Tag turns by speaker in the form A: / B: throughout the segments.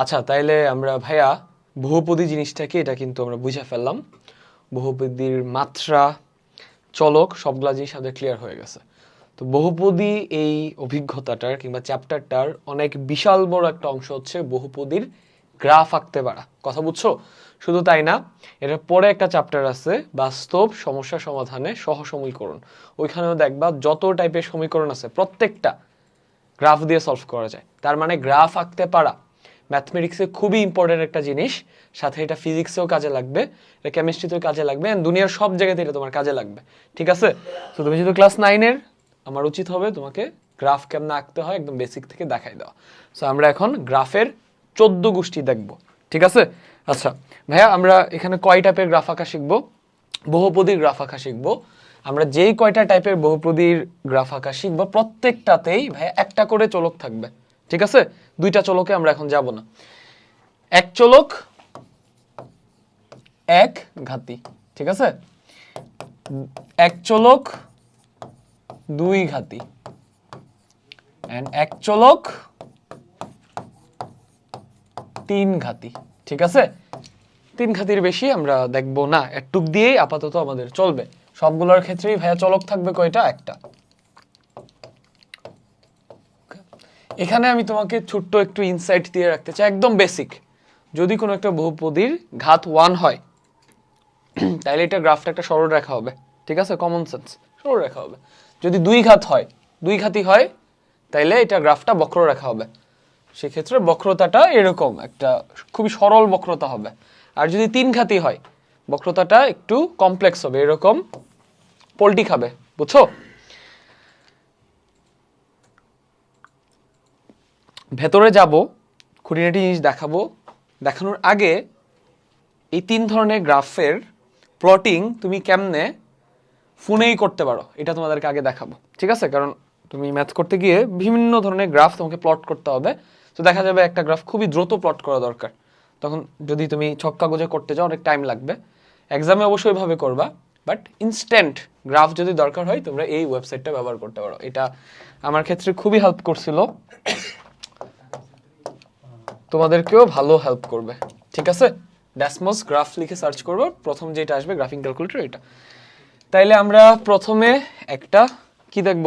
A: আচ্ছা তাইলে আমরা ভাইয়া বহুপদী জিনিসটাকে এটা কিন্তু আমরা বুঝে ফেললাম। বহুপদীর মাত্রা, চলক সবগুলা জিনিস আমাদের ক্লিয়ার হয়ে গেছে। তো বহুপদী এই অভিজ্ঞতাটার কিংবা চ্যাপ্টারটার অনেক বিশাল বড় একটা অংশ হচ্ছে বহুপদীর গ্রাফ আঁকতে পারা। কথা বুঝছ? শুধু তাই না এটার পরে একটা চ্যাপ্টার আছে, বাস্তব সমস্যা সমাধানে সহসমীকরণ। ওইখানেও দেখবা যত টাইপের সমীকরণ আছে, প্রত্যেকটা গ্রাফ দিয়ে সলভ করা যায়। তার মানে গ্রাফ আঁকতে পারা। ম্যাথমেটিক্সে খুবই ইম্পর্টেন্ট একটা জিনিস। সাথে এটা ফিজিক্সেও কাজে লাগবে, এটা কেমিস্ট্রিতেও কাজে লাগবে, and দুনিয়ার সব জায়গাতে এটা তোমার কাজে লাগবে। ঠিক আছে? তো তুমি যেহেতু ক্লাস নাইনের আমার উচিত হবে তোমাকে গ্রাফ কেমন আঁকতে হয় একদম বেসিক থেকে দেখাই দেওয়া। সো আমরা এখন গ্রাফের চোদ্দ গোষ্ঠী দেখব। ঠিক আছে? আচ্ছা ভাইয়া, আমরা এখানে কয় টাইপের গ্রাফ আঁকা শিখব? বহুপদীর গ্রাফ আঁকা শিখব। আমরা যেই কয়টা টাইপের বহুপদীর গ্রাফ আঁকা শিখব, প্রত্যেকটাতেই ভাইয়া একটা করে চলক থাকবে। ঠিক আছে? দুইটা চলকে আমরা এখন যাব না। এক চলক, এক ঘাতি, ঠিক আছে? এক চলক, দুই ঘাতি। এক চলক, তিন ঘাতি, ঠিক আছে? তিন ঘাতির বেশি আমরা দেখব না। একটুক দিয়েই আপাতত আমাদের চলবে। সবগুলোর ক্ষেত্রেই ভাইয়া চলক থাকবে কয়টা? একটা। এখানে আমি তোমাকে ছোট্ট একটু ইনসাইট দিয়ে রাখতে চাই, একদম বেসিক যদি কোনো একটা বহুপদীর ঘাত ওয়ান হয়, তাহলে এটা গ্রাফটা একটা সরল রেখা হবে, ঠিক আছে? কমন সেন্স সরল রেখা হবে। যদি দুই ঘাত হয়, দুই ঘাতি হয় তাইলে এটা গ্রাফটা বক্ররেখা হবে। সেক্ষেত্রে বক্রতাটা এরকম, একটা খুবই সরল বক্রতা হবে। আর যদি তিন ঘাতি হয়, বক্রতাটা একটু কমপ্লেক্স হবে, এরকম পোল্টি খাবে বুঝছ? ভেতরে যাব, খুঁটিনাটি জিনিস দেখাবো। দেখানোর আগে এই তিন ধরনের গ্রাফের প্লটিং তুমি কেমনে ফোনেই করতে পারো, এটা তোমাদেরকে আগে দেখাবো। ঠিক আছে? কারণ তুমি ম্যাথ করতে গিয়ে বিভিন্ন ধরনের গ্রাফ তোমাকে প্লট করতে হবে। তো দেখা যাবে একটা গ্রাফ খুবই দ্রুত প্লট করা দরকার। তখন যদি তুমি ছক কাগজে করতে যাও, অনেক টাইম লাগবে। এক্সামে অবশ্যই ভাবে করবা বাট ইনস্ট্যান্ট গ্রাফ যদি দরকার হয়, তোমরা এই ওয়েবসাইটটা ব্যবহার করতে পারো। এটা আমার ক্ষেত্রে খুবই হেল্প করছিল। তোমাদেরকেও ভালো হেল্প করবে। ঠিক আছে? ড্যাসমস গ্রাফ লিখে সার্চ করব। প্রথম যেটা আসবে গ্রাফিং ক্যালকুলেটর এটা। তাইলে আমরা প্রথমে একটা কি দেখব?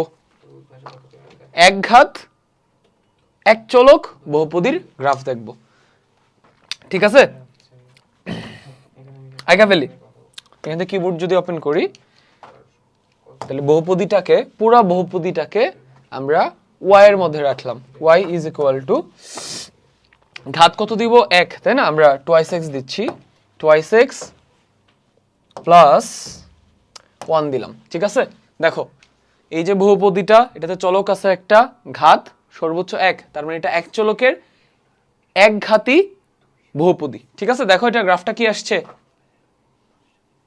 A: এক ঘাত এক চলক বহুপদীর গ্রাফ দেখব। ঠিক আছে? আইকা ফেলি এখান থেকে কিবোর্ড যদি ওপেন করি, তাহলে বহুপদীটাকে, পুরা বহুপদীটাকে আমরা ওয়াই এর মধ্যে রাখলাম। ওয়াই ইজ ইকুয়াল টু ঘাত কত দিব? এক, তাই না? আমরা টোয়াইস এক্স দিচ্ছি। টোয়াইস এক্স প্লাস ওয়ান দিলাম। ঠিক আছে? দেখো, এই যে বহুপদীটা, এটাতে চলক আছে একটা ঘাত, সর্বোচ্চ এক, তার মানে এটা এক চলকের এক ঘাতি বহুপদী। ঠিক আছে? দেখো, এটা গ্রাফটা কি আসছে?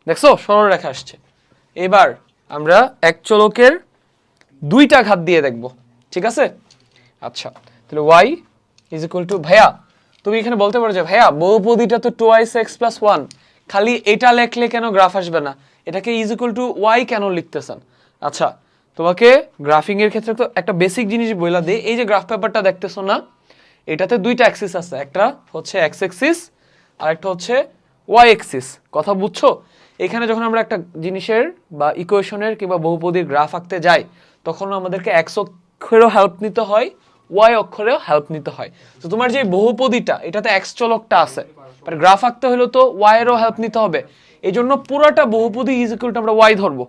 A: দেখছ? সরল রেখা আসছে। এবার আমরা এক চলকের দুইটা ঘাত দিয়ে দেখব। ঠিক আছে? আচ্ছা তাহলে ওয়াই ইজ ইকুয়াল টু ভাইয়া তুমি এখানে বলতে পারো যে, ভাইয়া, বহুপদীটা তো টোয়াইস এক্স প্লাস ওয়ান খালি এটা লেখলে কেন গ্রাফ আসবে না? এটাকে ইজ ইকুয়াল টু ওয়াই কেন লিখতেছেন? আচ্ছা তোমাকে গ্রাফিং এর ক্ষেত্রে তো একটা বেসিক জিনিস বইলা দিই এই যে গ্রাফ পেপারটা দেখতেছো না, এটাতে দুইটা অ্যাক্সিস আছে। একটা হচ্ছে এক্স অ্যাক্সিস আর একটা হচ্ছে ওয়াই অ্যাক্সিস কথা বুঝছ? এখানে যখন আমরা একটা জিনিসের বা ইকুয়েশনের কিংবা বহুপদীর গ্রাফ আঁকতে যাই, তখন আমাদেরকে এক্স অক্ষরেও হেল্প নিতে হয়। ওয়াই অক্ষরেও হেল্প নিতে হয়। তো তোমার যে বহুপদীটা, এটাতে এক্স চলকটা আছে। গ্রাফ আঁকতে হলে তো ওয়াই এরও হেল্প নিতে হবে। এই জন্য পুরোটা বহুপদী ইজ ইকুয়াল টু আমরা ওয়াই ধরবো।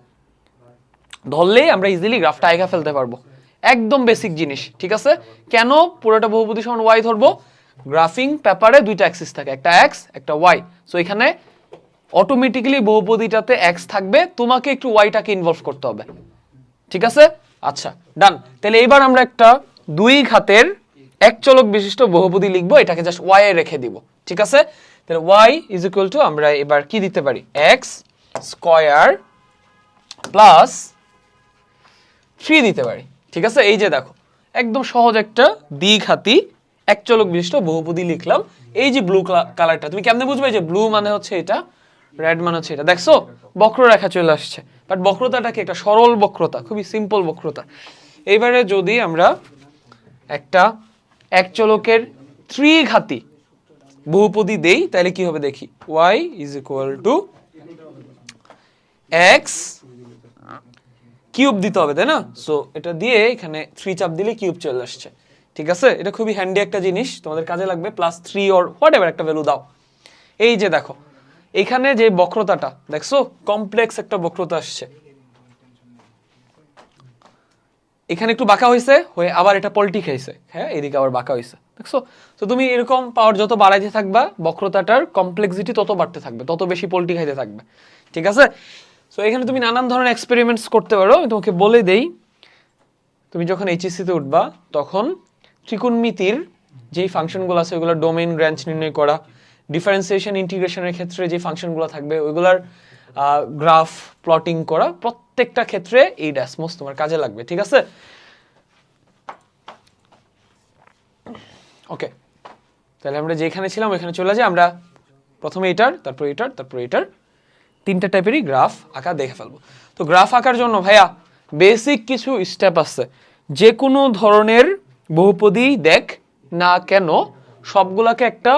A: ধরলেই আমরা ইজিলি গ্রাফটা আইকা ফেলতে পারব। একদম বেসিক জিনিস, ঠিক আছে? কেন পুরোটা বহুপদী সমান ওয়াই ধরবো? গ্রাফিং পেপারে দুইটা অ্যাক্সিস থাকে, একটা এক্স একটা ওয়াই সো এখানে অটোমেটিক্যালি বহুপদীটাতে এক্স থাকবে, তোমাকে একটু ওয়াইটাকে ইনভলভ করতে হবে। ঠিক আছে? আচ্ছা ডান তাহলে এবার আমরা একটা দুই ঘাতের এক চলক বিশিষ্ট বহুপদী লিখব, এটাকে জাস্ট ওয়াই এ রেখে দিব, ঠিক আছে? তাহলে ওয়াই ইজ ইকুয়াল টু আমরা এবার কি দিতে পারি? এক্স স্কয়ার প্লাস থ্রি দিতে পারি, ঠিক আছে? এই যে দেখো, একদম সহজ একটা দ্বিঘাতি এক চলক বিশিষ্ট বহুপদী লিখলাম। এই যে ব্লু কালারটা তুমি কেমনে বুঝবে যে ব্লু মানে হচ্ছে এটা রেড মানে হচ্ছে এটা? দেখছ? বক্ররেখা চলে আসছে বাট বক্রতাটা কি একটা সরল বক্রতা, খুবই সিম্পল বক্রতা। এইবারে যদি আমরা একটা এক চলকের ত্রিঘাতি বহুপদী দেই তাহলে কি হবে দেখি? Y is equal to x cube দিতে হবে তাই না সো এটা দিয়ে এখানে থ্রি চাপ দিলে কিউব চলে আসছে। ঠিক আছে? এটা খুবই হ্যান্ডি একটা জিনিস, তোমাদের কাজে লাগবে plus three or whatever একটা ভ্যালু দাও। এই যে দেখো, এখানে যে বক্রতাটা, দেখছ? কমপ্লেক্স একটা বক্রতা আসছে। এখানে একটু বাঁকা হয়েছে হয়ে আবার এটা পল্টি খাইছে। হ্যাঁ এদিকে আবার বাঁকা হয়েছে দেখছ? তো তুমি এরকম পাওয়ার যত বাড়াইতে থাকবা, বক্রতাটার কমপ্লেক্সিটি তত বাড়তে থাকবে, তত বেশি পল্টি খাইতে থাকবে। ঠিক আছে? সো এখানে তুমি নানান ধরনের এক্সপেরিমেন্টস করতে পারো। আমি তোমাকে বলে দেই, তুমি যখন এইচএসসিতে উঠবা, তখন ত্রিকোণমিতির যেই ফাংশনগুলো আছে ওইগুলোর ডোমেইন রেঞ্জ নির্ণয় করা ডিফারেন্সিয়েশন ইন্টিগ্রেশনের ক্ষেত্রে যে ফাংশনগুলো থাকবে, ওইগুলার গ্রাফ প্লটিং করা প্রত্যেকটা ক্ষেত্রে এই ড্যাসমোস তোমার কাজে লাগবে, ঠিক আছে? ওকে, তাহলে আমরা যেখানে ছিলাম ওইখানে চলে যাই, আমরা প্রথমে এটার, তারপর এটার তারপর এটার, তিনটা টাইপেরই গ্রাফ আঁকা দেখে ফেলব। তো গ্রাফ আঁকার জন্য ভাইয়া বেসিক কিছু স্টেপ আছে যে কোনো ধরনের বহুপদী দেখ না কেন সবগুলাকে একটা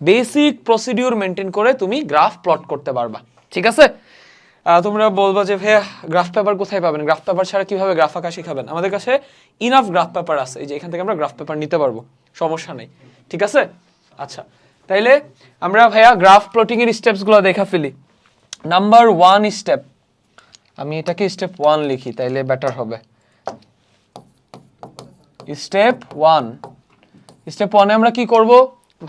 A: বেসিক প্রসিডিউর মেনটেন করে তুমি গ্রাফ প্লট করতে পারবা। ঠিক আছে? তোমরা বলবা যে, ভাইয়া গ্রাফ পেপার কোথায় পাবেন? গ্রাফ পেপার ছাড়া কীভাবে গ্রাফ আঁকা শিখাবেন? আমাদের কাছে ইনাফ গ্রাফ পেপার আছে। এই যে, এখান থেকে আমরা গ্রাফ পেপার নিতে পারব। সমস্যা নেই। ঠিক আছে? আচ্ছা তাইলে আমরা, ভাইয়া গ্রাফ প্লটিং এর স্টেপসগুলো দেখা ফেলি। নাম্বার ওয়ান স্টেপ আমি এটাকে স্টেপ ওয়ান লিখি, তাইলে বেটার হবে। স্টেপ ওয়ান স্টেপ ওয়ানে আমরা কি করব?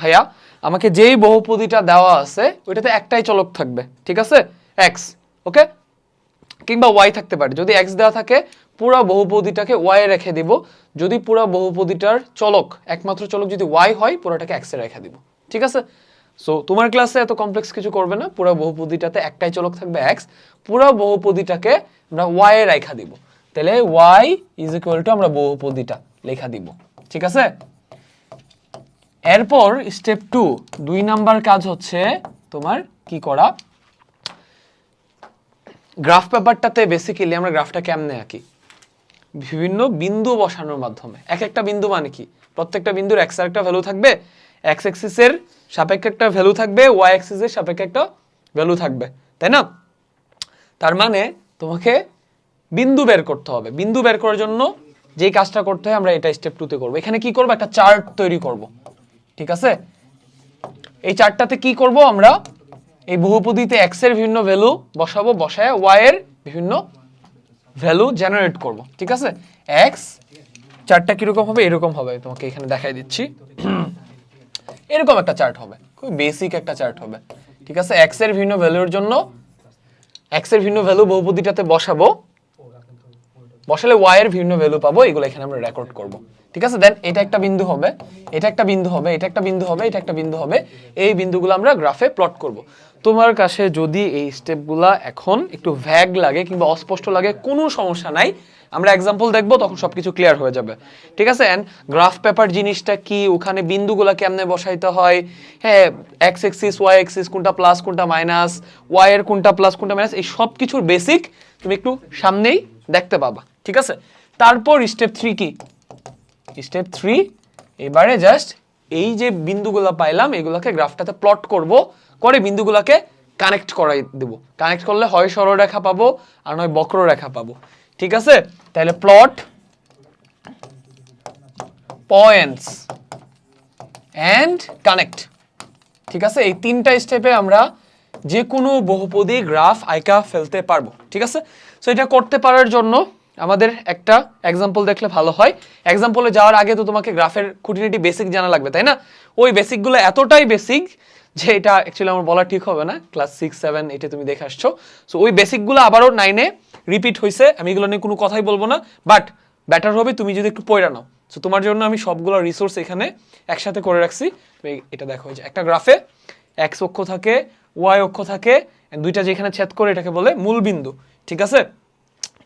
A: ভাইয়া আমাকে যেই বহুপদীটা দেওয়া আছে, ওইটাতে একটাই চলক থাকবে, ঠিক আছে? X okay? কিংবা ওয়াই থাকতে পারে। যদি এক্স দেওয়া থাকে, পুরো বহুপদীটাকে ওয়াই রেখে দিব। যদি পুরো বহুপদীটার চলক, একমাত্র চলক যদি ওয়াই হয়, পুরোটাকে এক্সে রেখে দিব। ঠিক আছে? সো তোমার ক্লাসে এত কমপ্লেক্স কিছু করবে না। পুরো বহুপদীটাতে একটাই চলক থাকবে এক্স পুরো বহুপদীটাকে আমরা ওয়াই রেখা দিব। তাহলে ওয়াই ইজ ইকুয়াল টু আমরা বহুপদীটা লেখা দিব। ঠিক আছে? এরপর স্টেপ টু দুই নাম্বার কাজ হচ্ছে তোমার কি করা? গ্রাফ পেপারটাতে বেসিক্যালি আমরা গ্রাফটা কেমনে আঁকি? বিভিন্ন বিন্দু বসানোর মাধ্যমে। এক একটা বিন্দু মানে কি? প্রত্যেকটা বিন্দুর এক্স একটা ভ্যালু থাকবে এক্স এক্সিসের সাপেক্ষে একটা ভ্যালু থাকবে ওয়াই এক্সিসের সাপেক্ষে একটা ভ্যালু থাকবে, তাই না? তার মানে তোমাকে বিন্দু বের করতে হবে। বিন্দু বের করার জন্য যেই কাজটা করতে হয় আমরা এটা স্টেপ টুতে করব। এখানে কি করব? একটা চার্ট তৈরি করব। ঠিক আছে? এই চার্টটাতে কি করব আমরা? এই বহুপদীতে এক্সের বিভিন্ন ভ্যালু বসাবো, বসায় ওয়াই এর বিভিন্ন ভ্যালু জেনারেট করব, ঠিক আছে? এক্স চার্টটা কীরকম হবে? এরকম হবে, তোমাকে এখানে দেখাই দিচ্ছি। এরকম একটা চার্ট হবে খুব বেসিক একটা চার্ট হবে, ঠিক আছে? এক্সের ভিন্ন ভ্যালুর জন্য এক্সের ভিন্ন ভ্যালু বহুপদীটাতে বসাবো বসালে ওয়াই এর ভিন্ন ভ্যালু পাবো, এগুলো এখানে আমরা রেকর্ড করব। ঠিক আছে? দেন এটা একটা বিন্দু হবে, এটা একটা বিন্দু হবে, এটা একটা বিন্দু হবে, এটা একটা বিন্দু হবে, এই বিন্দুগুলো আমরা গ্রাফে প্লট করব। তোমার কাছে যদি এই স্টেপগুলা এখন একটু ভ্যাগ লাগে কিংবা অস্পষ্ট লাগে, কোনো সমস্যা নাই, আমরা এক্সাম্পল দেখব, তখন সবকিছু ক্লিয়ার হয়ে যাবে। ঠিক আছে? এন্ড গ্রাফ পেপার জিনিসটা কি? ওখানে বিন্দুগুলা কেমনে বসাইতে হয়? হ্যাঁ এক্স এক্সিস ওয়াই এক্সিস কোনটা প্লাস কোনটা মাইনাস ওয়াই এর কোনটা প্লাস কোনটা মাইনাস এই সব কিছুর বেসিক তুমি একটু সামনেই দেখতে পাবা। ঠিক আছে? তারপর স্টেপ থ্রি কি? স্টেপ থ্রি এবারে জাস্ট এই যে বিন্দুগুলো পাইলাম, এগুলোকে গ্রাফটাতে প্লট করব, করে বিন্দুগুলোকে কানেক্ট করাই দেব। কানেক্ট করলে হয় সরলরেখা পাবো, আর নয় বক্ররেখা পাবো। ঠিক আছে? তাহলে প্লট পয়েন্টস অ্যান্ড কানেক্ট ঠিক আছে? এই তিনটা স্টেপে আমরা যে কোনো বহুপদী গ্রাফ আইকা ফেলতে পারব। ঠিক আছে? সো এটা করতে পারার জন্য আমাদের একটা এক্সাম্পল দেখলে ভালো হয়। এক্সাম্পলে যাওয়ার আগে তো তোমাকে গ্রাফের খুঁটিনাটি বেসিক জানা লাগবে, তাই না? ওই বেসিকগুলো এতটাই বেসিক যে এটা অ্যাকচুয়ালি আমার বলা ঠিক হবে না। ক্লাস সিক্স সেভেন এটা তুমি দেখে আসছো। সো ওই বেসিকগুলো আবারও নাইনে রিপিট হয়েছে আমি এগুলো নিয়ে কোনো কথাই বলব না। বাট ব্যাটার হবে তুমি যদি একটু পড়ে নাও। সো তোমার জন্য আমি সবগুলো রিসোর্স এখানে একসাথে করে রাখছি। এটা দেখো যে একটা গ্রাফে এক্স অক্ষ থাকে ওয়াই অক্ষ থাকে দুইটা যেখানে ছেদ করে এটাকে বলে মূল বিন্দু ঠিক আছে?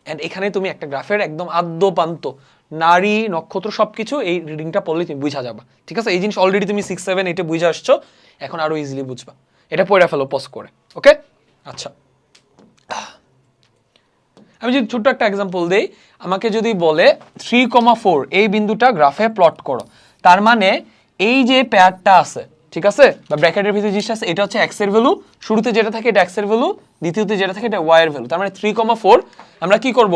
A: অ্যান্ড এখানে তুমি একটা গ্রাফের একদম আদ্য পান্ত নারী, নক্ষত্র, সবকিছু এই রিডিংটা পড়লে তুমি বুঝা যাবা। ঠিক আছে? এই জিনিস অলরেডি তুমি সিক্স সেভেন এইটে বুঝে আসছো, এখন আরও ইজিলি বুঝবা। এটা পড়ে ফেলো পজ করে ওকে আচ্ছা। আমি যদি ছোট্ট একটা এক্সাম্পল দেই, আমাকে যদি বলে থ্রি কমা ফোর এই বিন্দুটা গ্রাফে প্লট করো। তার মানে এই যে পেয়ারটা আছে ঠিক আছে? বা ব্র্যাকেটের ভিতরে জিনিসটা আছে, এটা হচ্ছে এক্সের ভ্যালু শুরুতে যেটা থাকে, এটা এক্সের ভ্যালু দ্বিতীয়তে যেটা থাকে, এটা ওয়াই এর ভ্যালু তার মানে থ্রি কমা ফোর আমরা কি করব?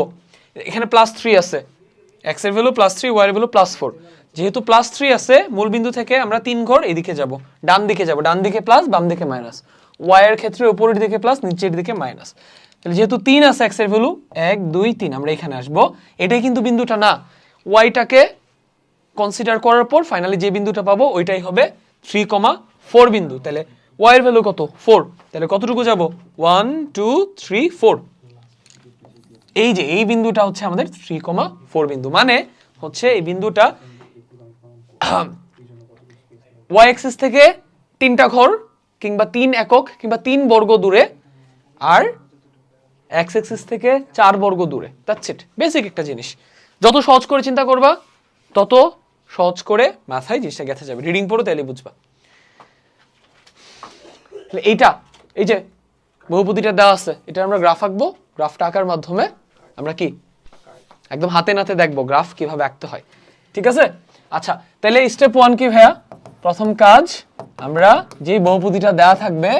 A: এখানে প্লাস থ্রি আছে। এক্সের ভ্যালু প্লাস থ্রি ওয়াই এর ভ্যালু প্লাস ফোর যেহেতু প্লাস থ্রি আছে, মূল বিন্দু থেকে আমরা তিন ঘর এদিকে যাব। ডান দিকে যাব। ডান দিকে প্লাস বাম দিকে মাইনাস ওয়াই এর ক্ষেত্রে উপরের দিকে প্লাস নিচের দিকে মাইনাস তাহলে যেহেতু তিন আছে এক্সের ভ্যালু এক, দুই, তিন, আমরা এখানে আসব। এটাই কিন্তু বিন্দুটা না। ওয়াইটাকে কনসিডার করার পর ফাইনালি যে বিন্দুটা পাবো, ওইটাই হবে থ্রি কমা ফোর বিন্দু। তাহলে ওয়াই ভ্যালু কত? ফোর তাহলে কতটুকু যাব? ওয়ান টু থ্রি ফোর এই যে, এই বিন্দুটা হচ্ছে আমাদের থ্রি কমা ফোর বিন্দু। মানে হচ্ছে এই বিন্দুটা ওয়াই অ্যাক্সিস থেকে তিনটা ঘর, কিংবা তিন একক, কিংবা তিন বর্গ দূরে, আর এক্স অ্যাক্সিস থেকে চার বর্গ দূরে। দ্যাটস বেসিক একটা জিনিস। যত সহজ করে চিন্তা করবা, তত সহজ করে মাথায় জিনিসটা গেঁথে যাবে। রিডিং পড়ো তাহলে বুঝবা। এইটা, এই যে বহুপতিটা দেওয়া আছে, এটা আমরা গ্রাফ আঁকবো। গ্রাফটা আঁকার মাধ্যমে আমরা কি? একদম হাতে নাতে দেখব গ্রাফ কীভাবে আঁকতে হয়। ঠিক আছে? আচ্ছা তাহলে স্টেপ ওয়ান কি ভাইয়া? প্রথম কাজ, আমরা যে বহুপতিটা দেওয়া থাকবে,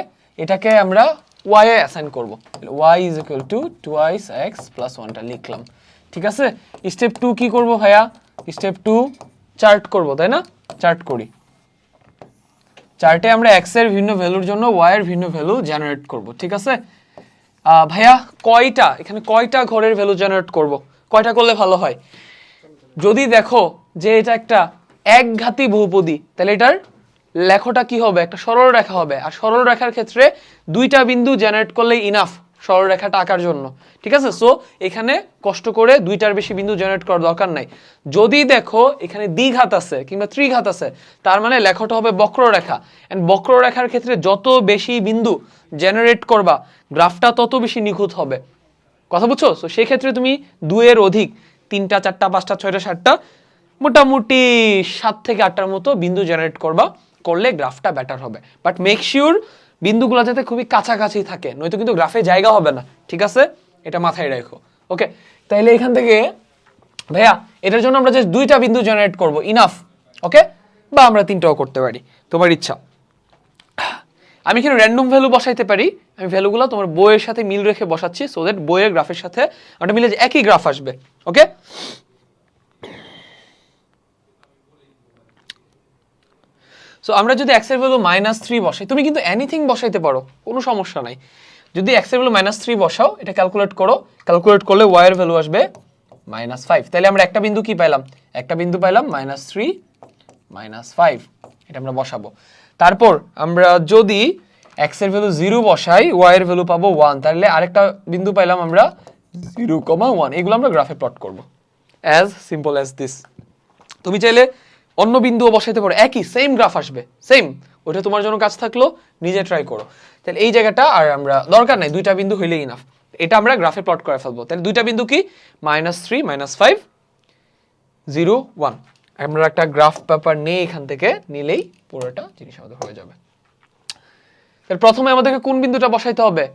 A: এটাকে আমরা ওয়াই এ অ্যাসাইন করব। Y is equal to twice x plus ওয়ানটা লিখলাম। ঠিক আছে? স্টেপ টু কি করব ভাইয়া? স্টেপ টু চার্ট করব, তাই না? চার্ট করি। চার্টে আমরা এক্সের ভিন্ন ভ্যালুর জন্য ওয়াই ভিন্ন ভ্যালু জেনারেট করব, ঠিক আছে? ভাইয়া, কয়টা, এখানে কয়টা ঘরের ভ্যালু জেনারেট করব? কয়টা করলে ভালো হয়? যদি দেখো যে এটা একটা একঘাতী বহুপদী, তাহলে এটার লেখটা কি হবে? একটা সরল রেখা হবে। আর সরল রেখার ক্ষেত্রে দুইটা বিন্দু জেনারেট করলেই ইনাফ সরল রেখাটা আঁকার জন্য। ঠিক আছে? সো এখানে কষ্ট করে দুইটার বেশি বিন্দু জেনারেট করার দরকার নাই। যদি দেখো, এখানে দ্বিঘাত আছে কিংবা ত্রিঘাত আছে, তার মানে লেখাটা হবে বক্ররেখা। এন্ড বক্ররেখার ক্ষেত্রে যত বেশি বিন্দু জেনারেট করবা, গ্রাফটা তত বেশি নিখুঁত হবে। কথা বুঝছ? তো সেই ক্ষেত্রে তুমি দুয়ের অধিক, তিনটা, চারটা, পাঁচটা, ছয়টা, সাতটা, মোটামুটি সাত থেকে আটটার মতো বিন্দু জেনারেট করবা, করলে গ্রাফটা বেটার হবে। বাট মেক শিওর বিন্দুগুলো যাতে খুবই কাছাকাছি থাকে, নয়তো কিন্তু গ্রাফে জায়গা হবে না। ঠিক আছে? এটা মাথায় রাখো। ওকে তাইলে এখান থেকে, ভাইয়া, এটার জন্য আমরা জাস্ট দুইটা বিন্দু জেনারেট করব। ইনাফ ওকে বা আমরা তিনটাও করতে পারি। তোমার ইচ্ছা। আমি এখানে র্যান্ডম ভ্যালু বসাইতে পারি। আমি ভ্যালুগুলো তোমার বইয়ের সাথে মিল রেখে বসাচ্ছি সো দ্যাট বইয়ের গ্রাফের সাথে ওটা মিলে একই গ্রাফ আসবে ওকে সো আমরা যদি এক্সের ভ্যালু মাইনাস থ্রি বসাই, তুমি কিন্তু এনিথিং বসাইতে পারো, কোনো সমস্যা নাই। যদি এক্সের ভ্যালু মাইনাস থ্রি বসাও, এটা ক্যালকুলেট করো ক্যালকুলেট করলে ওয়াই এর ভ্যালু আসবে মাইনাস ফাইভ তাহলে আমরা একটা বিন্দু কি পাইলাম? একটা বিন্দু পাইলাম মাইনাস থ্রি মাইনাস ফাইভ এটা আমরা বসাবো। তারপর আমরা যদি এক্সের ভ্যালু জিরো বসাই ওয়াই এর ভ্যালু পাবো ওয়ান তাহলে আরেকটা বিন্দু পাইলাম আমরা জিরো কমা ওয়ান এগুলো আমরা গ্রাফে প্লট করব। অ্যাজ সিম্পল অ্যাজ দিস তুমি চাইলে অন্য বিন্দুও বসাইতে পারো। একই সেম গ্রাফ আসবে সেম ওটা তোমার জন্য কাজ থাকল, নিজে ট্রাই করো। তাহলে এই জায়গাটা আর আমরা, দরকার নাই, দুইটা বিন্দু হইলেই ইনাফ এটা আমরা গ্রাফে প্লট করে ফেলব। তাহলে দুইটা বিন্দু কি? Minus three minus five zero one আমরা একটা গ্রাফ পেপার নিয়ে এখান থেকে নিলেই পুরোটা জিনিস আমাদের হয়ে যাবে। তাহলে প্রথমে আমাদেরকে কোন বিন্দুটা বসাইতে হবে?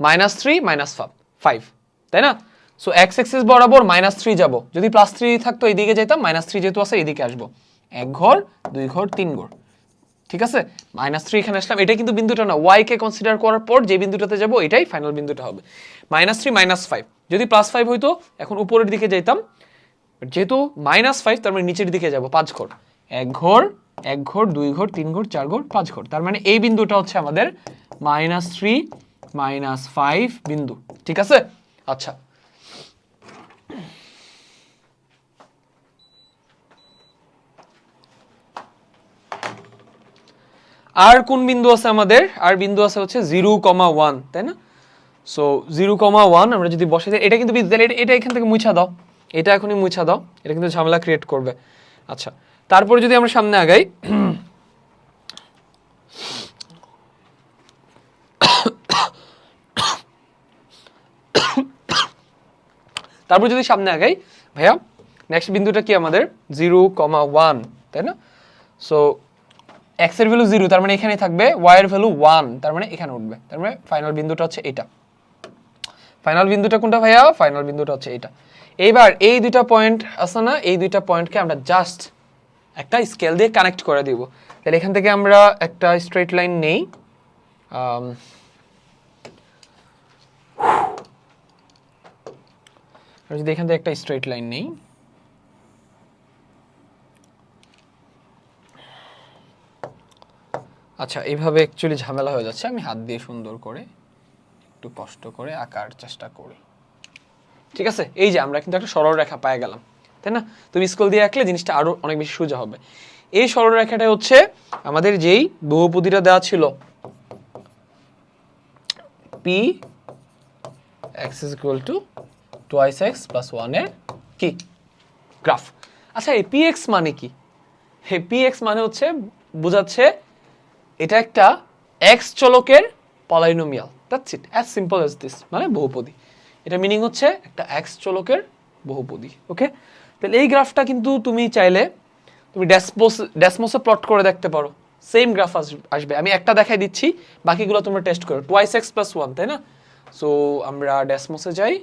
A: মাইনাস থ্রি মাইনাস ফাইভ তাই না? সো এক্স এক্সিস বরাবর মাইনাস থ্রি যাব। যদি প্লাস থ্রি থাকতো, এইদিকে যেতাম মাইনাস থ্রি যেহেতু আছে, এইদিকে আসব। এক ঘর, দুই ঘর, তিন ঘর। ঠিক আছে? মাইনাস থ্রি এখানে আসলাম। এটা কিন্তু বিন্দুটা না। ওয়াই কে কনসিডার করার পর যে বিন্দুটাতে যাব, এটাই ফাইনাল বিন্দুটা হবে। মাইনাস থ্রি মাইনাস ফাইভ যদি প্লাস ফাইভ হইতো, এখন উপরের দিকে যেতাম যেহেতু মাইনাস ফাইভ তার মানে নিচের দিকে যাব, পাঁচ ঘর। এক ঘর এক ঘর, দুই ঘর, তিন ঘর, চার ঘর, পাঁচ ঘর। তার মানে এই বিন্দুটা হচ্ছে আমাদের মাইনাস থ্রি মাইনাস ফাইভ বিন্দু। ঠিক আছে? আচ্ছা। আর কোন বিন্দু আছে আমাদের? আর বিন্দু আছে হচ্ছে জিরো কমা ওয়ান, তাই না? সো জিরো কমা ওয়ান আমরা যদি বসে দিই এটা কিন্তু এটা এখান থেকে মুছা দাও। এটা এখনই মুছা দাও। এটা কিন্তু ঝামেলা ক্রিয়েট করবে। আচ্ছা তারপরে যদি আমরা সামনে আগাই, তারপর যদি সামনে আগাই, ভাইয়া নেক্সট বিন্দুটা কি আমাদের? জিরো কমা ওয়ান, তাই না? সো এক্সের ভ্যালু জিরো তার মানে এখানে থাকবে ওয়াই এর ভ্যালু ওয়ান তার মানে এখানে উঠবে। তার মানে ফাইনাল বিন্দুটা হচ্ছে এটা। ফাইনাল বিন্দুটা কোনটা ভাইয়া? ফাইনাল বিন্দুটা হচ্ছে এটা। এইবার এই দুইটা পয়েন্ট আছে না এই দুইটা পয়েন্টকে আমরা জাস্ট একটা স্কেল দিয়ে কানেক্ট করে দিব। তাহলে এখান থেকে আমরা একটা স্ট্রেট লাইন নেই। আম, যদি এখান থেকে একটা স্ট্রেট লাইন নেই। আচ্ছা এইভাবে অ্যাকচুয়ালি ঝামেলা হয়ে যাচ্ছে। আমি হাত দিয়ে সুন্দর করে একটু কষ্ট করে আঁকার চেষ্টা করি। ঠিক আছে? এই যে আমরা কিন্তু একটা সরল রেখা পায়ে গেলাম, তাই না? তুমি স্কুল দিয়ে আঁকলে জিনিসটা আরও অনেক বেশি সোজা হবে। এই সরল রেখাটা হচ্ছে আমাদের যেই বহুপদীটা দেওয়া ছিল। P x is equal to twice x plus ওয়ানের কি? গ্রাফ আচ্ছা এই পি এক্স মানে কি? হে পি এক্স মানে হচ্ছে বোঝাচ্ছে এটা একটা এক্স চলকের polynomial that's it as simple as this মানে বহুপদী। এটা মিনিং হচ্ছে একটা এক্স চলকের বহুপদী। ওকে তাহলে এই গ্রাফটা কিন্তু তুমি চাইলে তুমি ড্যাসমোস ড্যাসমোসে প্লট করে দেখতে পারো। সেম গ্রাফ আসবে। আমি একটা দেখাই দিচ্ছি, বাকিগুলো তোমরা টেস্ট করো। টোয়াইস এক্স প্লাস ওয়ান তাই না? সো আমরা ড্যাসমোসে যাই।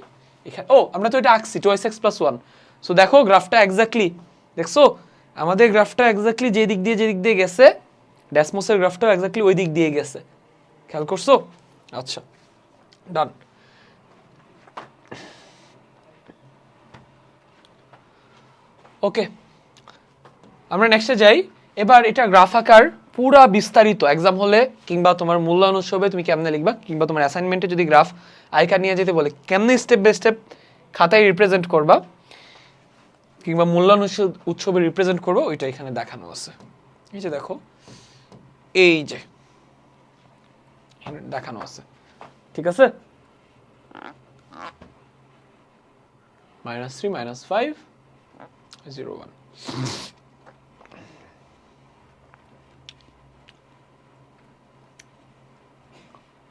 A: এখানে ও, আমরা তো এটা আঁকছি। Twice x plus one so দেখো গ্রাফটা এক্স্যাক্টলি দেখছ? আমাদের গ্রাফটা এক্স্যাক্টলি যে দিক দিয়ে যে দিক দিয়ে গেছে ড্যাসমোসের গ্রাফটাও এক্স্যাক্টলি ওই দিক দিয়ে গেছে। খেয়াল করছ? আচ্ছা ডান ওকে আমরা নেক্সটে যাই। এবার এটা গ্রাফ আকার পুরা বিস্তারিত। এক্সাম হলে কিংবা তোমার মূল্যায়ন উৎসবে তুমি কেমনে লিখবা, কিংবা তোমার অ্যাসাইনমেন্টে যদি গ্রাফ আইকার নিয়ে যেতে বলে, কেমনে স্টেপ বাই স্টেপ খাতায় রিপ্রেজেন্ট করবা, কিংবা মূল্যায়ন উৎস- উৎসবে রিপ্রেজেন্ট করব, ওইটা এখানে দেখানো আছে। এই যে দেখো এই যে। দেখানো আছে। ঠিক আছে? Minus three, minus five, zero one.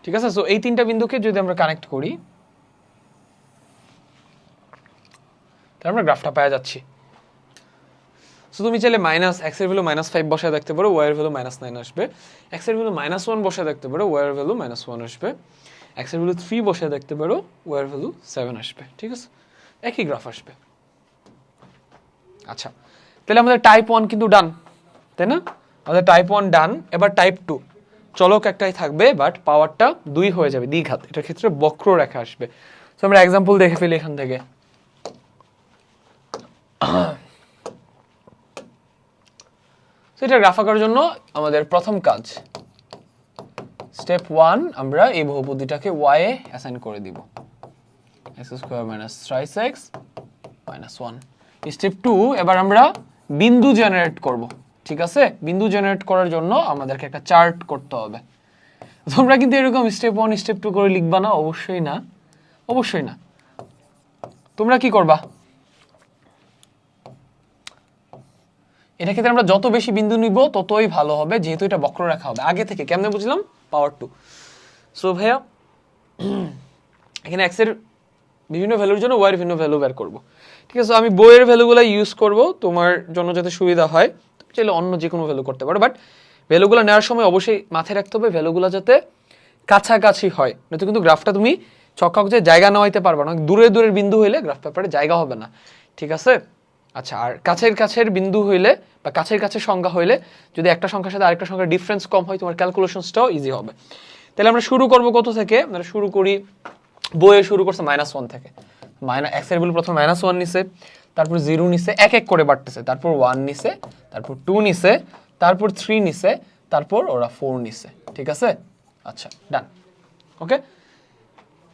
A: ঠিক আছে? সো এই তিনটা বিন্দুকে যদি আমরা কানেক্ট করি, তাহলে আমরা গ্রাফটা পাওয়া যাচ্ছি। সো তুমি চাইলে মাইনাস এক্সের ভ্যালু মাইনাস ফাইভ বসায় দেখতে পারো ওয়াই এর ভ্যালু মাইনাস নাইন আসবে। এক্সের ভ্যালু মাইনাস ওয়ান বসায় দেখতে পারো ওয়াই এর ভ্যালু মাইনাস ওয়ান আসবে। এক্সের ভ্যালু থ্রি বসায় দেখতে পারো ওয়াই এর ভ্যালু সেভেন আসবে, ঠিক আছে? একই গ্রাফ আসবে। আচ্ছা তাহলে আমাদের টাইপ ওয়ান কিন্তু ডান তাই না? আমাদের টাইপ ওয়ান ডান এবার টাইপ টু চলক একটাই থাকবে বাট পাওয়ারটা দুই হয়ে যাবে, দ্বিঘাত। এটার ক্ষেত্রে বক্র রেখা আসবে। তো আমরা এক্সাম্পল দেখে ফেলি এখান থেকে। তো এটা গ্রাফ আঁকার জন্য আমাদের প্রথম কাজ। স্টেপ ওয়ান আমরা এই বহুপদীটাকে ওয়াই এ অ্যাসাইন করে দিব। X square minus thrice x minus one step two এবার আমরা বিন্দু জেনারেট করব। ঠিক আছে? বিন্দু জেনারেট করার জন্য আমাদেরকে একটা চার্ট করতে হবে। তোমরা কিন্তু এরকম স্টেপ ওয়ান স্টেপ টু করে লিখবা না? অবশ্যই না। অবশ্যই না। তোমরা কি করবা? এটা ক্ষেত্রে আমরা যত বেশি বিন্দু নিব, ততই ভালো হবে, যেহেতু এটা বক্ররেখা হবে। আগে থেকে, কেমনে বুঝলাম? পাওয়ার টু সো ভাইয়া, এখানে এক্সের বিভিন্ন ভ্যালুর জন্য ওয়াইয়ের বিভিন্ন ভ্যালু বের করব। ঠিক আছে, আমি বইয়ের ভ্যালুগুলো ইউজ করব, তোমার জন্য যাতে সুবিধা হয়। তুমি চাইলে অন্য যে কোনো ভ্যালু করতে পারো বাট ভ্যালুগুলো নেওয়ার সময় অবশ্যই মাথায় রাখতে হবে ভ্যালুগুলো যাতে কাছাকাছি হয়। নয়তো কিন্তু গ্রাফটা তুমি ছক্কা যে জায়গা নেওয়াইতে পারবে না, দূরে দূরের বিন্দু হইলে গ্রাফ পেপারে জায়গা হবে না। ঠিক আছে? আচ্ছা আর কাছের কাছের বিন্দু হইলে বা কাছের কাছের সংখ্যা হইলে যদি একটা সংখ্যার সাথে আরেকটা সংখ্যার ডিফারেন্স কম হয়, তোমার ক্যালকুলেশনসটাও ইজি হবে। তাহলে আমরা শুরু করব কত থেকে? আমরা শুরু করি, বইয়ে শুরু করছে মাইনাস ওয়ান থেকে। মাইনাস এক্সের ভ্যালু প্রথমে মাইনাস ওয়ান নিছে, তারপর জিরো নিছে, এক এক করে বাড়তেছে। তারপর ওয়ান নিছে, তারপর টু নিছে, তারপর থ্রি নিছে, তারপর ওরা ফোর নিছে। ঠিক আছে? আচ্ছা ডান ওকে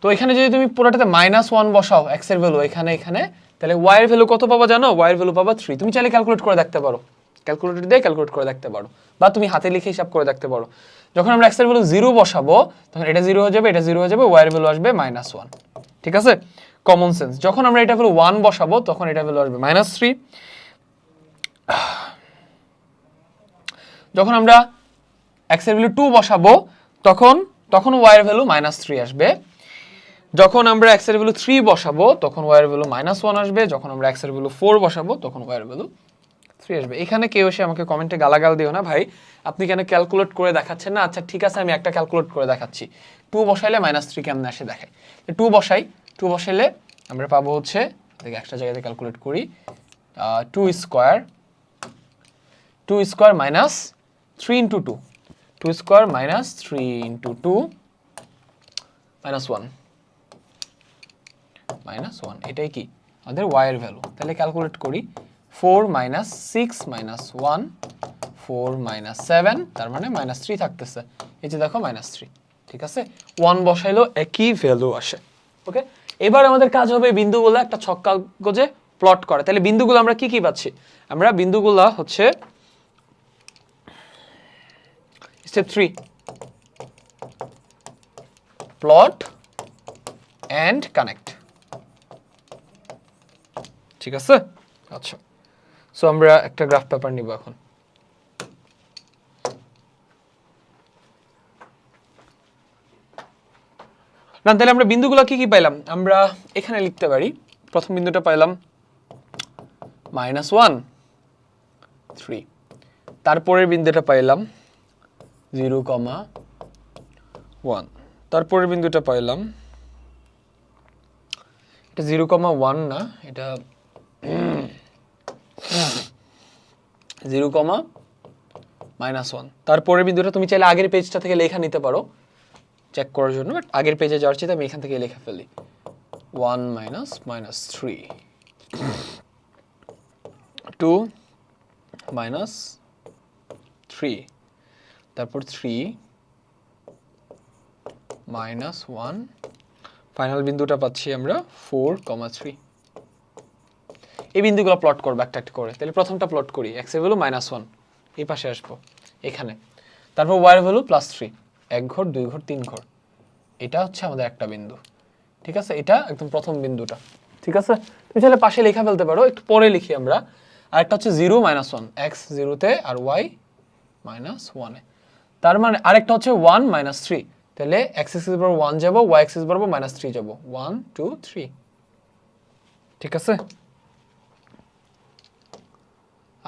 A: তো এখানে যদি তুমি পুরোটাতে মাইনাস ওয়ান বসাও এক্সের ভ্যালু, এখানে এখানে তাহলে ওয়াই এর ভ্যালু কত পাবা জানো? ওয়াই এর ভ্যালু পাবা থ্রি তুমি চাইলে ক্যালকুলেট করে দেখতে পারো। ক্যালকুলেটর দিয়ে ক্যালকুলেট করে দেখতে পারো। বা তুমি হাতে লিখে হিসাব করে দেখতে পারো। যখন আমরা এক্সের ভ্যালু জিরো বসাবো, তখন এটা জিরো হয়ে যাবে, এটা জিরো হয়ে যাবে ওয়াই এর ভ্যালু আসবে মাইনাস ওয়ান ঠিক আছে? কমন সেন্স যখন আমরা এটা ভ্যালু ওয়ান বসাবো, তখন এটা ভ্যালু আসবে মাইনাস থ্রি যখন আমরা এক্সের ভ্যালু টু বসাবো, তখন তখন ওয়াই এর ভ্যালু মাইনাস থ্রি আসবে। যখন আমরা এক্সের ভ্যালু থ্রি বসাবো, তখন ওয়াই এর ভ্যালু মাইনাস ওয়ান আসবে। যখন আমরা এক্সের ভ্যালু ফোর বসাবো, তখন ওয়াই এর ভ্যালু থ্রি আসবে। এখানে কেউ এসে আমাকে কমেন্টে গালাগাল দিও না, ভাই। আপনি কেন ক্যালকুলেট করে দেখাচ্ছেন না? আচ্ছা ঠিক আছে, আমি একটা ক্যালকুলেট করে দেখাচ্ছি। টু বসাইলে মাইনাস থ্রি কেমনে আসে দেখাই। টু বসাই। টু বসাইলে আমরা পাবো হচ্ছে একটা জায়গাতে ক্যালকুলেট করি two square two square minus three into two two square minus three into two minus one minus one এটাই কি? আমাদের ওয়াইয়ের ভ্যালু তাহলে ক্যালকুলেট করি four minus six minus one four minus seven তার মানে মাইনাস থ্রি থাকতেছে। এই যে দেখো মাইনাস থ্রি ঠিক আছে? ওয়ান বসাইলেও একই ভ্যালু আসে ওকে এবার আমাদের কাজ হবে বিন্দুগুলো একটা ছক কাগজে প্লট করা। তাহলে বিন্দুগুলো আমরা কি কি পাচ্ছি? আমরা বিন্দুগুলো হচ্ছে step three plot and connect ঠিক আছে? আচ্ছা। সো আমরা একটা গ্রাফ পেপার নিব এখন। না, তাহলে আমরা বিন্দুগুলো কি কি পাইলাম? আমরা এখানে লিখতে পারি। প্রথম বিন্দুটা পাইলাম মাইনাস ওয়ান থ্রি তারপরের বিন্দুটা পাইলাম জিরো কমা ওয়ান তারপরের বিন্দুটা পাইলাম, এটা জিরো কমা ওয়ান না, এটা জিরো কমা মাইনাস ওয়ান। তারপরের বিন্দুটা তুমি চাইলে আগের পেজটা থেকে লেখা নিতে পারো। চেক করার জন্য বাট আগের পেজে যাওয়ার চেয়ে আমি এখান থেকে লিখে ফেলি। One minus minus three. Two minus three. তারপর থ্রি মাইনাস ওয়ান। ফাইনাল বিন্দুটা পাচ্ছি আমরা ফোর কমা থ্রি। এই বিন্দুগুলো প্লট করব একটা একটা করে। তাহলে প্রথমটা প্লট করি এক্সের ভ্যালু মাইনাস ওয়ান এই পাশে আসব, এখানে। তারপর ওয়াই ভ্যালু প্লাস থ্রি এক ঘর, দুই ঘর, তিন ঘর। এটা হচ্ছে আমাদের একটা বিন্দু। ঠিক আছে? এটা একদম প্রথম বিন্দুটা। ঠিক আছে? তুমি চাইলে পাশে লেখা ফেলতে পারো, একটু পরে লিখি আমরা। আর একটা হচ্ছে জিরো মাইনাস ওয়ান এক্স জিরোতে আর ওয়াই মাইনাস ওয়ানে তার মানে আরেকটা হচ্ছে ওয়ান মাইনাস থ্রি তাহলে এক্স এক্সিস বরাবর ওয়ান যাব ওয়াই এক্সিস বরাবর মাইনাস থ্রি যাব। ওয়ান টু থ্রি ঠিক আছে?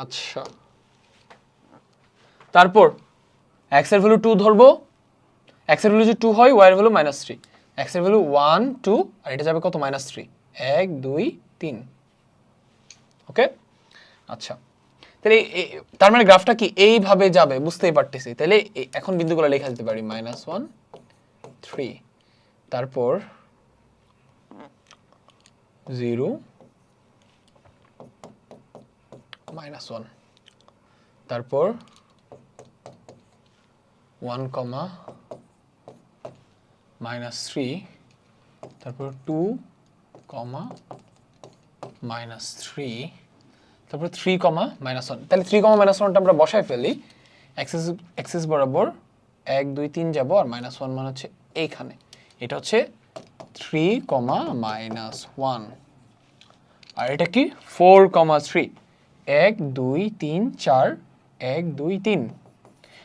A: আচ্ছা। তারপর এক্সের ভ্যালু টু ধরবো। এক্সের ভ্যালু যদি টু হয় ওয়াই এর ভ্যালু মাইনাস থ্রি এক্সের ভ্যালু ওয়ান টু আর এটা যাবে কত? মাইনাস থ্রি এক, দুই, তিন। ওকে আচ্ছা। তাহলে তার মানে গ্রাফটা কি এইভাবে যাবে? বুঝতেই পারতেছি। তাহলে এখন বিন্দুগুলো লেখা দিতে পারি। মাইনাস ওয়ান থ্রি তারপর জিরো মাইনাস ওয়ান তারপর ওয়ান কমা মাইনাস থ্রি তারপর টু কমা মাইনাস থ্রি তারপর থ্রি কমা মাইনাস ওয়ান তাহলে থ্রি কমা মাইনাস ওয়ানটা আমরা বসায় ফেলি। এক্সেস এক্সেস বরাবর এক, দুই, তিন যাব, আর মাইনাস ওয়ান মানে হচ্ছে এইখানে। এটা হচ্ছে থ্রি কমা মাইনাস ওয়ান আর এটা কি? ফোর কমা থ্রি এক, দুই, তিন, চার, এক, দুই, তিন।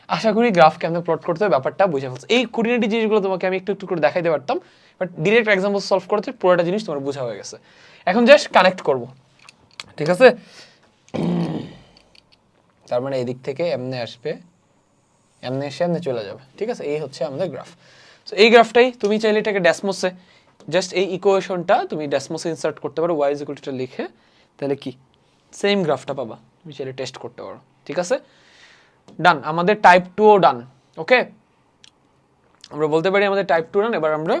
A: আশা করি গ্রাফ কেমন প্লট করতে হবে, ব্যাপারটা বুঝে ফেলছো। এই খুঁটিনাটি জিনিসগুলো তোমাকে আমি একটু একটু করে দেখাইতে পারতাম বাট ডিরেক্ট এক্সাম্পল সলভ করতে পুরোটা জিনিস তোমার বোঝা হয়ে গেছে। এখন জাস্ট কানেক্ট করব। ঠিক আছে? তার মানে এদিক থেকে এমনি আসবে, এমনি এসে এমনি চলে যাবে। ঠিক আছে? এই হচ্ছে আমাদের গ্রাফ তো এই গ্রাফটাই তুমি চাইলে এটাকে ড্যাসমোসে জাস্ট এই ইকুয়েশনটা তুমি ড্যাসমোসে ইনসার্ট করতে পারো ওয়াই ইকুয়ালটা লিখে। তাহলে কি? সেম গ্রাফটা পাবা। তুমি চাইলে টেস্ট করতে পারো। ঠিক আছে? ডান আমাদের টাইপ টুও ডান ওকে আমরা বলতে পারি আমাদের টাইপ টু ডান এবার আমরা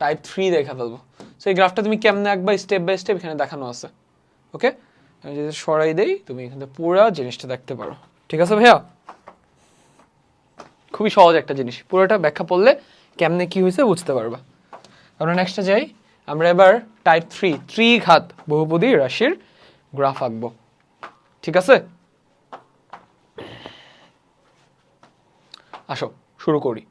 A: টাইপ থ্রি দেখা ফেলব। সো এই গ্রাফটা তুমি কেমনে একবার স্টেপ বাই স্টেপ এখানে দেখানো আছে। ওকে আমি যদি সরাই দেই, তুমি এখানে পুরো জিনিসটা দেখতে পারো। ঠিক আছে ভাইয়া? খুবই সহজ একটা জিনিস। পুরোটা ব্যাখ্যা পড়লে কেমনে কি হয়েছে বুঝতে পারবা। আমরা নেক্সটে যাই। আমরা এবার টাইপ থ্রি থ্রি ঘাত বহুপদী রাশির গ্রাফ আঁকবো। ঠিক আছে? আসো শুরু করি।